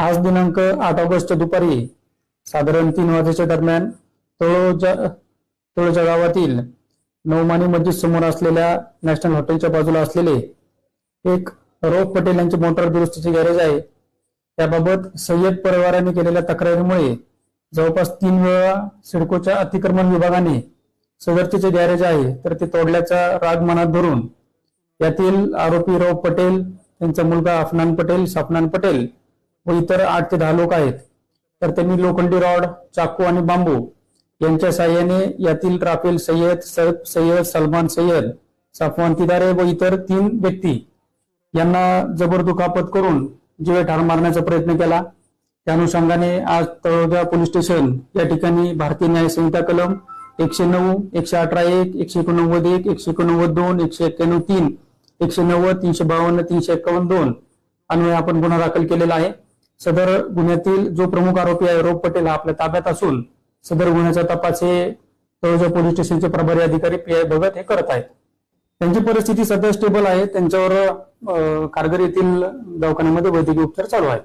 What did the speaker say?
आज दिनांक आठ ऑगस्ट दुपारी साधारण तीन वाजेच्या दरम्यान तळोजा तळोजा गावातील नवमानी मस्जिद समोर असलेल्या नॅशनल हॉटेलच्या बाजूला असलेले एक रौफ पटेल यांचे मोटार दुरुस्तीचे गॅरेज आहे. त्याबाबत सय्यद परिवाराने केलेल्या तक्रारीमुळे जवळपास तीन वेळा सिडकोच्या अतिक्रमण विभागाने सदरचे जे गॅरेज आहे तर ते तोडल्याचा राग मनात धरून यातील आरोपी रौफ पटेल त्यांचा मुलगा अफनान पटेल सपनान पटेल व इतर आठ ते दहा लोक आहेत. तर त्यांनी लोखंडी रॉड चाकू आणि बांबू यांच्या सहाय्याने यातील राफेल सय्यद सैफ सय्यद सलमान सय्यद सफवान तिदारे व इतर तीन व्यक्ती यांना जबर दुखापत करून जीवे ठार मारण्याचा प्रयत्न केला. त्या अनुषंगाने आज तळोजा पोलीस स्टेशन या ठिकाणी भारतीय न्याय संहिता कलम एकशे नऊ एकशे अठरा एक एकशे एकोणनव्वद एक एकशे एकोणनव्वद दोन एकशे एक्क्याण्णव तीन एकशे नव्वद तीनशे बावन्न तीनशे एक्कावन्न दोन अन्वय आपण गुन्हा दाखल केलेला आहे. सदर गुन्ह्यातील जो प्रमुख आरोपी आहे रोप पटेल हा आपल्या ताब्यात असून सदर गुन्ह्याचा तपास हे तळोजा पोलीस स्टेशनचे प्रभारी अधिकारी पी आय भगत हे करत आहेत. त्यांची परिस्थिती सध्या स्टेबल आहे. त्यांच्यावर कारगर येथील दवाखान्यामध्ये वैद्यकीय उपचार चालू आहेत.